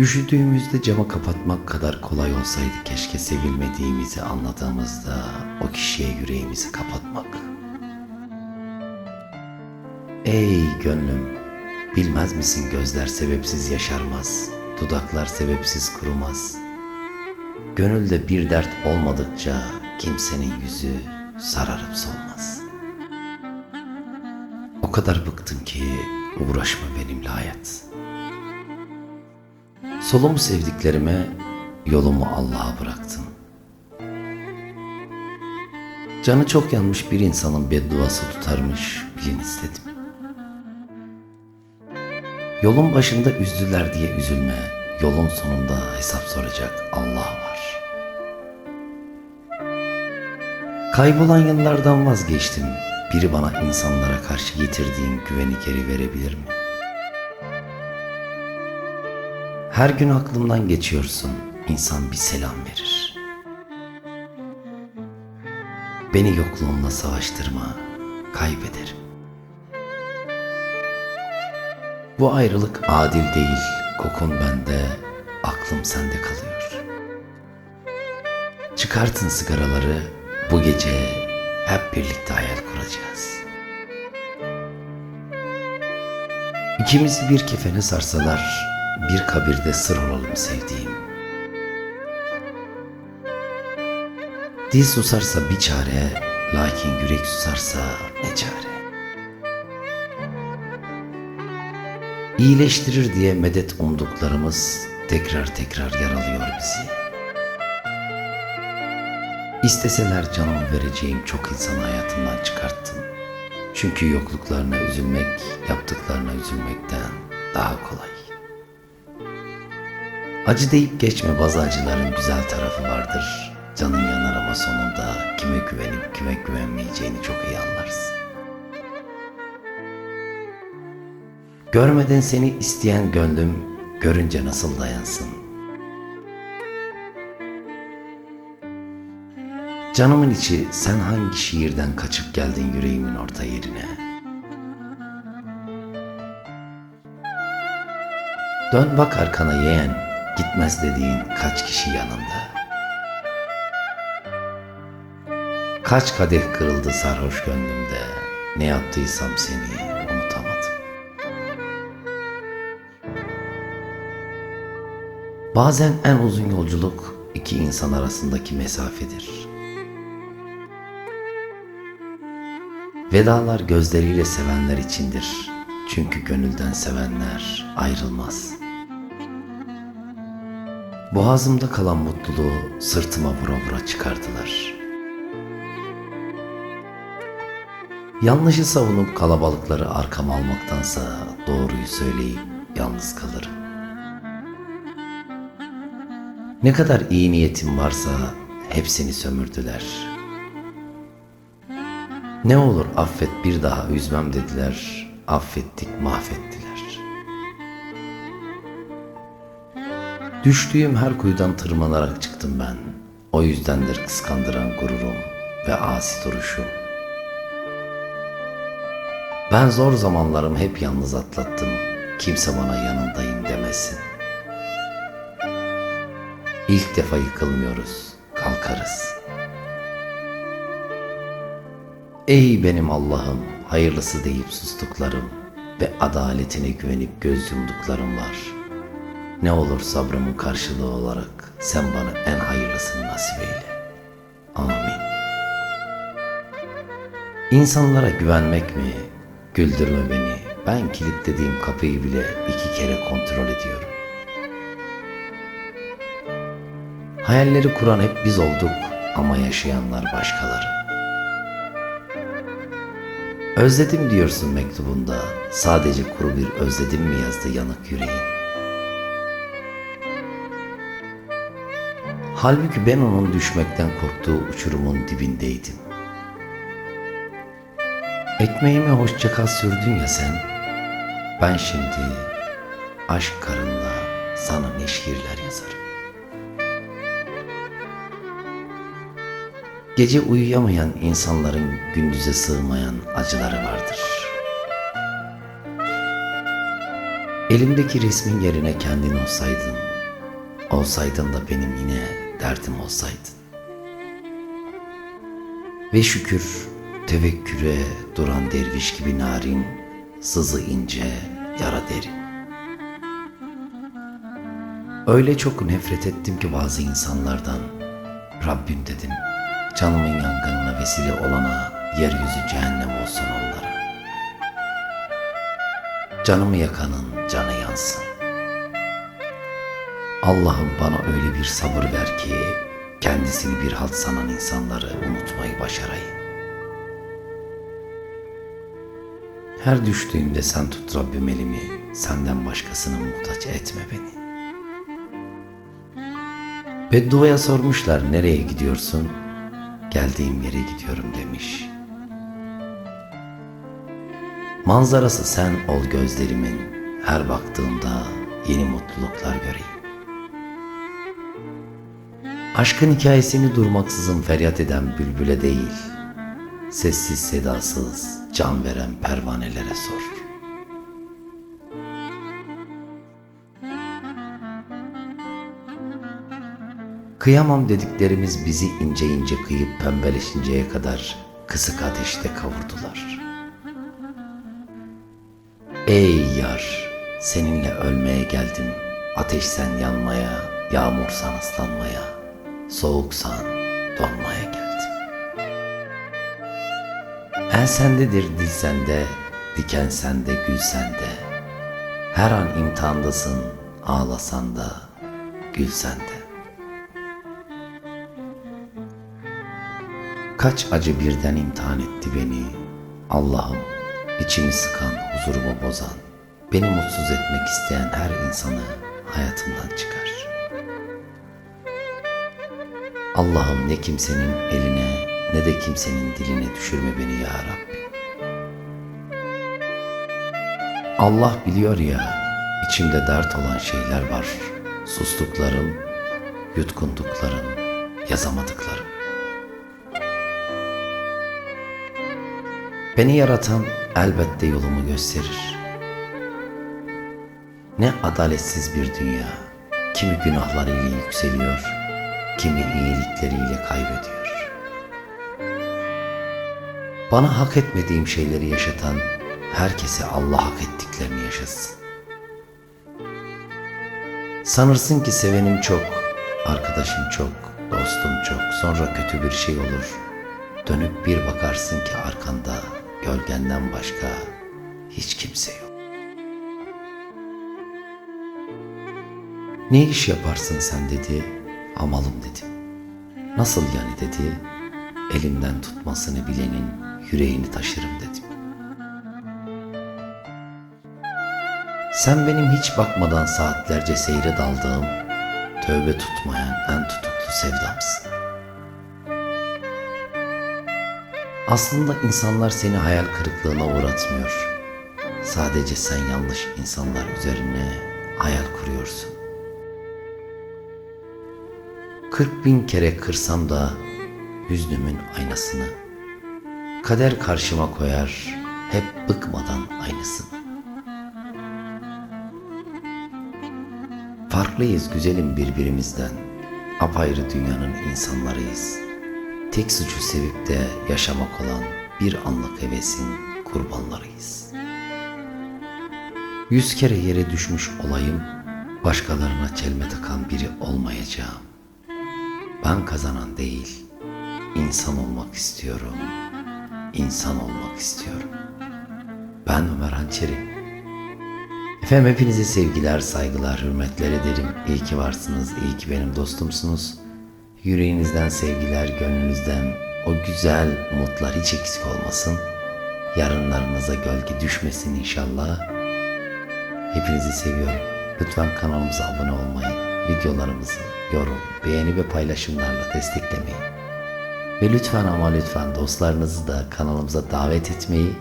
Üşüdüğümüzde camı kapatmak kadar kolay olsaydı keşke sevilmediğimizi anladığımızda o kişiye yüreğimizi kapatmak. Ey gönlüm, bilmez misin gözler sebepsiz yaşarmaz, dudaklar sebepsiz kurumaz. Gönülde bir dert olmadıkça kimsenin yüzü sararıp solmaz. O kadar bıktım ki uğraşma benimle hayat. Solumu sevdiklerime, yolumu Allah'a bıraktım. Canı çok yanmış bir insanın bedduası tutarmış bilin istedim. Yolun başında üzdüler diye üzülme, yolun sonunda hesap soracak Allah var. Kaybolan yıllardan vazgeçtim. Biri bana insanlara karşı getirdiğim güveni geri verebilir mi? Her gün aklımdan geçiyorsun. İnsan bir selam verir. Beni yokluğunla savaştırma, kaybederim. Bu ayrılık adil değil. Kokun bende, aklım sende kalıyor. Çıkartın sigaraları, bu gece hep birlikte hayal kuracağız. İkimizi bir kefene sarsalar, bir kabirde sır olalım sevdiğim. Dil susarsa bir çare, lakin yürek susarsa ne çare. İyileştirir diye medet umduklarımız tekrar tekrar yaralıyor bizi. İsteseler canımı vereceğim çok insanı hayatımdan çıkarttım. Çünkü yokluklarına üzülmek, yaptıklarına üzülmekten daha kolay. Acı deyip geçme bazı acıların güzel tarafı vardır. Canın yanar ama sonunda kime güvenip kime güvenmeyeceğini çok iyi anlarsın. Görmeden seni isteyen gönlüm görünce nasıl dayansın? Canımın içi sen hangi şiirden kaçıp geldin yüreğimin orta yerine? Dön bak arkana yeğen, gitmez dediğin kaç kişi yanında? Kaç kadeh kırıldı sarhoş gönlümde, ne yaptıysam seni unutamadım. Bazen en uzun yolculuk iki insan arasındaki mesafedir. Vedalar gözleriyle sevenler içindir. Çünkü gönülden sevenler ayrılmaz. Boğazımda kalan mutluluğu sırtıma vura vura çıkardılar. Yanlışı savunup kalabalıkları arkama almaktansa doğruyu söyleyip yalnız kalırım. Ne kadar iyi niyetim varsa hepsini sömürdüler. Ne olur affet bir daha üzmem dediler. Affettik mahvettiler. Düştüğüm her kuyudan tırmanarak çıktım ben. O yüzdendir kıskandıran gururum ve asi duruşum. Ben zor zamanlarımı hep yalnız atlattım. Kimse bana yanındayım demesin. İlk defa yıkılmıyoruz, kalkarız. Ey benim Allah'ım, hayırlısı deyip sustuklarım ve adaletine güvenip göz yumduklarım var. Ne olur sabrımın karşılığı olarak sen bana en hayırlısını nasip eyle. Amin. İnsanlara güvenmek mi? Güldürme beni. Ben kilitlediğim kapıyı bile iki kere kontrol ediyorum. Hayalleri kuran hep biz olduk ama yaşayanlar başkaları. Özledim diyorsun mektubunda. Sadece kuru bir özledim mi yazdı yanık yüreğin? Halbuki ben onun düşmekten korktuğu uçurumun dibindeydim. Ekmeğime hoşça kal sürdün ya sen. Ben şimdi aşk karında sana ne şiirler yazarım. Gece uyuyamayan insanların gündüze sığmayan acıları vardır. Elimdeki resmin yerine kendin olsaydın, olsaydın da benim yine derdim olsaydın. Ve şükür tevekküre duran derviş gibi narin, sızı ince, yara derin. Öyle çok nefret ettim ki bazı insanlardan. Rabbim dedim, canımın yangınına vesile olana yeryüzü cehennem olsun onlara. Canımı yakanın canı yansın. Allah'ım bana öyle bir sabır ver ki kendisini bir halt sanan insanları unutmayı başarayım. Her düştüğümde sen tut Rabbim elimi, senden başkasına muhtaç etme beni. Bedduaya sormuşlar nereye gidiyorsun? Geldiğim yere gidiyorum demiş. Manzarası sen ol gözlerimin, her baktığımda yeni mutluluklar göreyim. Aşkın hikayesini durmaksızın feryat eden bülbüle değil, sessiz sedasız can veren pervanelere sor. Kıyamam dediklerimiz bizi ince ince kıyıp pembeleşinceye kadar kısık ateşte kavurdular. Ey yar, seninle ölmeye geldim. Ateşsen yanmaya, yağmursan ıslanmaya, soğuksan donmaya geldim. El sendedir dil sende, diken sende, gül sende. Her an imtihandasın, ağlasan da, gül sende. Kaç acı birden imtihan etti beni. Allah'ım içimi sıkan, huzurumu bozan, beni mutsuz etmek isteyen her insanı hayatımdan çıkar. Allah'ım ne kimsenin eline ne de kimsenin diline düşürme beni ya Rabbi. Allah biliyor ya içimde dert olan şeyler var. Sustuklarım, yutkunduklarım, yazamadıklarım. Beni yaratan elbette yolumu gösterir. Ne adaletsiz bir dünya. Kimi günahlarıyla yükseliyor, kimi iyilikleriyle kaybediyor. Bana hak etmediğim şeyleri yaşatan herkese Allah hak ettiklerini yaşasın. Sanırsın ki sevenim çok, arkadaşım çok, dostum çok. Sonra kötü bir şey olur. Dönüp bir bakarsın ki arkanda gölgenden başka hiç kimse yok. Ne iş yaparsın sen dedi, amalım dedim. Nasıl yani dedi, elimden tutmasını bilenin yüreğini taşırım dedim. Sen benim hiç bakmadan saatlerce seyre daldığım, tövbe tutmayan en tutuklu sevdamsın. Aslında insanlar seni hayal kırıklığına uğratmıyor. Sadece sen yanlış insanlar üzerine hayal kuruyorsun. Kırk bin kere kırsam da hüznümün aynasını Kader karşıma koyar hep bıkmadan aynısını. Farklıyız güzelim birbirimizden Apayrı dünyanın insanlarıyız. Tek suçu sevip de yaşamak olan bir anlık hevesin kurbanlarıyız. Yüz kere yere düşmüş olayım Başkalarına çelme takan biri olmayacağım ben kazanan değil, insan olmak istiyorum. İnsan olmak istiyorum. Ben Ömer Hançeri. Efendim hepinize sevgiler, saygılar, hürmetler ederim. İyi ki varsınız, iyi ki benim dostumsunuz. Yüreğinizden sevgiler, gönlünüzden o güzel umutlar hiç eksik olmasın. Yarınlarınıza gölge düşmesin inşallah. Hepinizi seviyorum. Lütfen kanalımıza abone olmayı, videolarımızı yorum, beğeni ve paylaşımlarla desteklemeyi ve lütfen ama lütfen dostlarınızı da kanalımıza davet etmeyi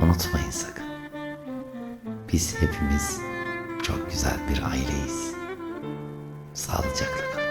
unutmayın sakın. Biz hepimiz çok güzel bir aileyiz. Sağlıcakla kalın.